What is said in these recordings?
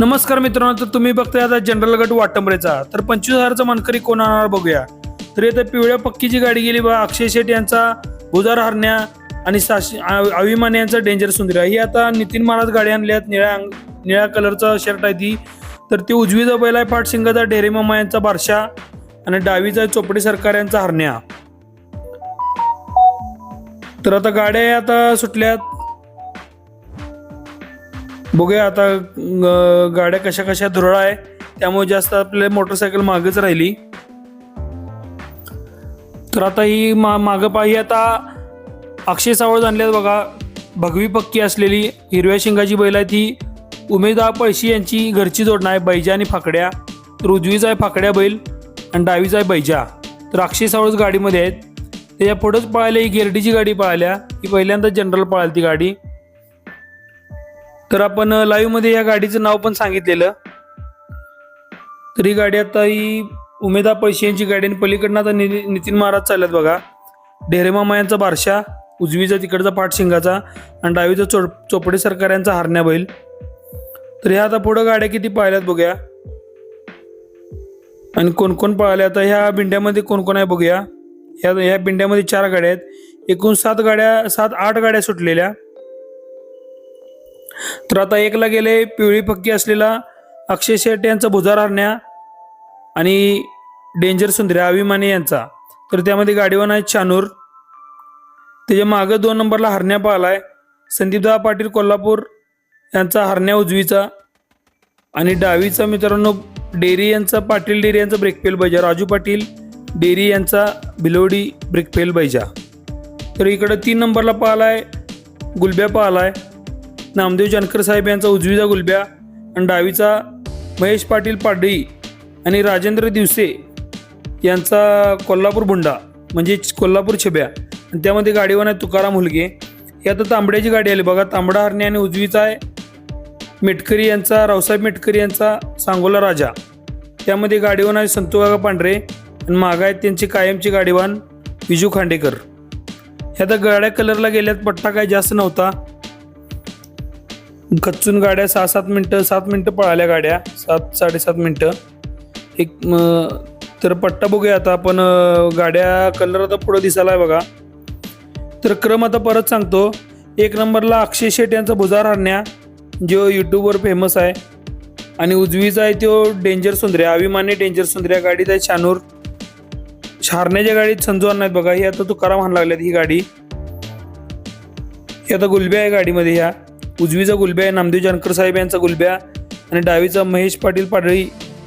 नमस्कार मित्रांनो तर तुम्ही बघताय आता जनरल गट वाटंबरेचा तर पंचवीस हजारचा मानकरी कोण आणणार बघूया. तर इथं पिवळ्या पक्कीची गाडी गेली बा अक्षय शेट यांचा बुजार हरण्या आणि साशी अभिमान यांचा डेंजर सुंदर्या ही आता नितीन महाराज गाडी आणल्यात निळ्या निळ्या कलरचा शर्ट आहे ती. तर ती उजवीचा बैल आहे पाटसिंगाचा डेरे मामा यांचा बारशा आणि डावीचा चोपडी सरकार यांचा हरण्या. तर आता गाड्या आता सुटल्यात. बघूया आता गाड्या कशा कशा धुरळा आहे त्यामुळे जास्त आपले मोटरसायकल मागच राहिली. तर आता ही मा मागं पाही आता अक्षय सावळ आणल्यात बघा भगवी पक्की असलेली हिरव्या शिंगाची बैल आहे ती उमेदा पळशी यांची घरची जोडणं आहे बैजा आणि फाकड्या तर उजवीचा आहे फाकड्या बैल आणि डावीचा आहे बैजा. तर अक्षय सावळच गाडीमध्ये आहेत. त्याच्या पुढंच पळाल्या ही गिरडीची गाडी पळाल्या ही पहिल्यांदा जनरल पळाली ती गाडी. तर आपण लाईव्हमध्ये या गाडीचं नाव पण सांगितलेलं. तर ही गाडी आता ही उमेदा पैसे यांची गाडी आणि पलीकडनं आता नि- नितीन महाराज चालल्यात बघा. ढेरेमा यांचा बारशा उजवीचा तिकडचा पाठशिंगाचा आणि डावीचा चो चोपडे सरकार यांचा हारण्या बैल. तर ह्या आता पुढं गाड्या किती पाहिल्यात बघूया. आणि कोण कोण पाहिल्या? आता ह्या बिंड्यामध्ये कोण कोण आहे बघूया. ह्या ह्या बिंड्यामध्ये चार गाड्या आहेत. एकूण सात गाड्या सात आठ गाड्या सुटलेल्या. तर आता एकला गेले पिवळी पक्की असलेला अक्षय शेट यांचा भुजार हरण्या आणि डेंजर सुंदर्या अभिमानी यांचा. तर त्यामध्ये गाडीवान आहे शानूर त्याच्या मागं दोन नंबरला हरण्या पाहिलाय. संदीपदा पाटील कोल्हापूर यांचा हरण्या उजवीचा. आणि डावीचा मित्रांनो डेरी यांचा पाटील डेरी यांचा ब्रेकफेल बैजा. राजू पाटील डेरी यांचा बिलोडी ब्रेकफेल बैजा. तर इकडं तीन नंबरला पाहिलाय गुलब्या पाहिलाय. नामदेव जानकर साहेब यांचा उजवीचा गुलब्या आणि डावीचा महेश पाटील पाडळी आणि राजेंद्र दिवसे यांचा कोल्हापूर बुंडा म्हणजे कोल्हापूर छब्या. आणि त्यामध्ये गाडीवान आहे तुकाराम हुलगे. ही आता तांबड्याची गाडी आली. बघा तांबडा हरणे आणि उजवीचा आहे मेटकरी यांचा रावसाहेब मेटकरी यांचा सांगोला राजा. त्यामध्ये गाडीवान आहे संतुकाका पांढरे आणि मागा आहेत त्यांची कायमची गाडीवान विजू खांडेकर. ह्या आता गाड्या कलरला गेल्यात पट्टा काही जास्त नव्हता. कच्चून गाड्या सहा सात मिनटं सात मिनटं पळाल्या गाड्या. सात साडेसात मिनटं. एक तर पट्टा बघूया आता आपण गाड्या कलर आता पुढं दिसायला आहे बघा. तर क्रम आता परत सांगतो. एक नंबरला अक्षय शेट यांचा भुजार हरण्या जो यूट्यूबवर फेमस आहे. आणि उजवीचा आहे तो डेंजर सुंदर्या अभिमानी डेंजर सुंदर्या. गाडीत आहे शानूर. शारण्याच्या गाडीत संजू अण्णा बघा. ही आता तुकाराम हाण लागल्यात ही गाडी. ही आता गुलब्या आहे गाडीमध्ये ह्या. उजवीचा गुलब्या आहे नामदेव जानकर साहेब यांचा गुलब्या आणि डावीचा महेश पाटील पाडळी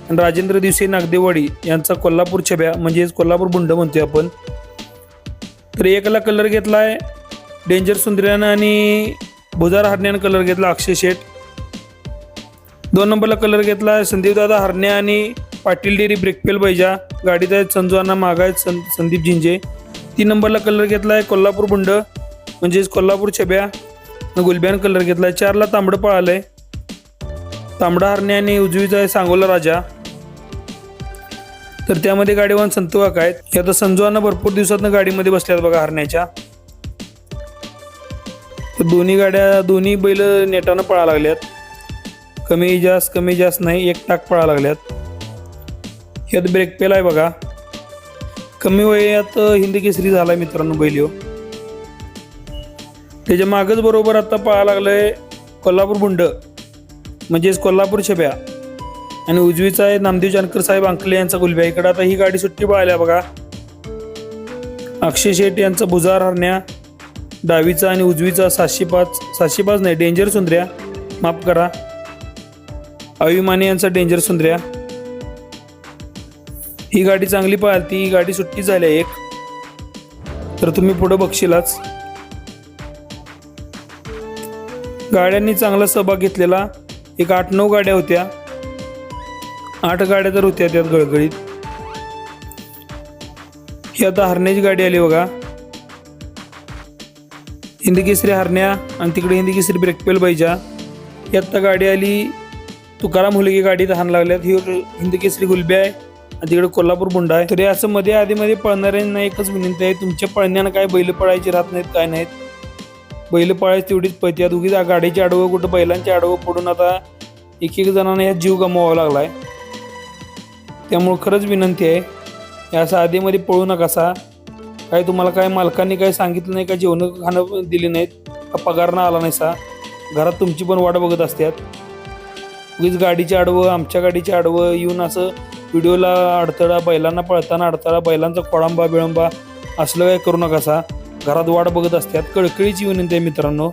आणि राजेंद्र दिवसे नागदेवाडी यांचा कोल्हापूर छब्या म्हणजेच कोल्हापूर बुंड म्हणतोय आपण. तर एकला कलर आहे डेंजर सुंदर्यानं आणि भुजार हरण्यानं कलर घेतला अक्षय शेठ. दोन नंबरला कलर घेतला आहे संदीपदादा हरण्या आणि पाटील डेरी ब्रेकपेल बैजा. गाडीत आहेत संजूअण्णा मागा आहेत सं संदीप झिंजे. तीन नंबरला कलर घेतला आहे कोल्हापूर बुंड म्हणजेच कोल्हापूर छब्या. गुलब्यान कलर घेतलाय. चारला तांबडं पळालंय. तांबडा हरणे आणि उजवीचा आहे सांगोला राजा. तर त्यामध्ये गाडीवान संतू काका आहेत. हे आता संजूवांना भरपूर दिवसातनं गाडीमध्ये बसल्यात बघा हरण्याच्या. तर दोन्ही गाड्या दोन्ही बैल नेटानं पळा लागल्यात. कमी जास्त कमी जास्त नाही एक टाक पळा लागल्यात. ह्यात ब्रेक पेल आहे बघा. कमी वयात हिंदी केसरी झाला मित्रांनो बैल हो त्याच्या मागच बरोबर आता लागलं लागलंय कोल्हापूर बुंड. म्हणजेच कोल्हापूर छब्या. आणि उजवीचा आहे नामदेव जानकर साहेब अंकले यांचा गुलब्या. इकडे आता ही गाडी सुट्टी पाहिल्या बघा. अक्षय शेठ यांचा भुजार हरण्या. डावीचा आणि उजवीचा सातशे पाच सातशे पाच नाही डेंजर सुंदर्या. माफ करा. अभिमाने यांचा डेंजर सुंदर्या. ही गाडी चांगली पाहिली ही गाडी सुट्टी झाली आहे एक. तर तुम्ही पुढं बघशीलाच. गाड्यांनी चांगला सहभाग घेतलेला. एक आठ नऊ गाड्या होत्या. आठ गाड्या तर होत्या त्यात गळगळीत. ही आता हरण्याची गाडी आली बघा. हिंदी केसरी हरण्या आणि तिकडे हिंदी केसरी ब्रेकपेल बैजा. ही आत्ता गाडी आली तुकाराम हुलगे गाडीत हाण लागल्यात. ही हिंदी केसरी गुलब्या आहे आणि तिकडे कोल्हापूर बुंडा आहे. तरी असं मध्ये आधीमध्ये पळणाऱ्यांना एकच विनंती आहे तुमच्या पळण्यानं काय बैल पळायची राहत नाहीत काय नाहीत. बैल पळायची तेवढीच पळत्यात उगीच गाडीची आडवं कुठं बैलांची आडवं पडून आता एक एक जणांना यात जीव गमवावा लागला आहे त्यामुळं खरंच विनंती आहे या साधेमध्ये पळू नका सा काय तुम्हाला काय मालकांनी काय सांगितलं नाही का जेवण खाणं दिली नाहीत का पगार आला नाही सा. घरात तुमची पण वाट बघत असतात उगीच गाडीचे आडवं आमच्या गाडीचे आडवं येऊन असं व्हिडिओला अडथळा बैलांना पळताना अडथळा बैलांचा खोळांबा बिळंबा असलं काय करू नका सा. घरात वाट बघत असतात. कळकळीची विनंती आहे मित्रांनो.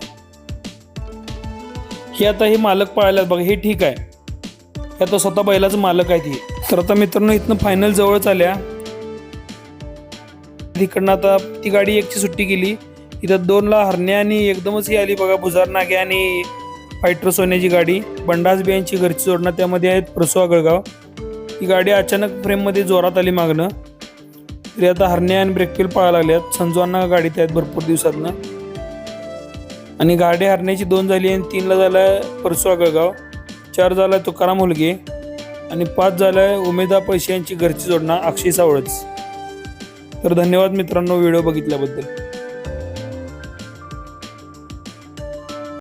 हे आता हे मालक पाळल्यात बघा हे ठीक आहे. हे आता स्वतः बैलाचं मालक आहे ती. तर आता मित्रांनो इथनं फायनल जवळच आल्या. तिकडनं आता ती गाडी एकची सुट्टी केली. इथं दोनला हरण्या आणि एकदमच ही आली बघा बुजार नागे आणि फायटर सोन्याची गाडी. बंडास बियांची घरची जोडणं त्यामध्ये आहेत प्रसुआ गळगाव. ही गाडी अचानक फ्रेममध्ये जोरात आली मागणं तरी आता हरण्या आणि ब्रेकफेल पळायला लागल्यात. संजवांना गाडीत आहेत भरपूर दिवसातनं. आणि गाडी हरण्याची दोन झाली आणि तीनला झालाय परसुआ गळगाव. चार झालाय तुकाराम मुलगे आणि पाच झालाय उमेदा पैसे यांची घरची जोडणा अक्षय सावळच. तर धन्यवाद मित्रांनो व्हिडिओ बघितल्याबद्दल.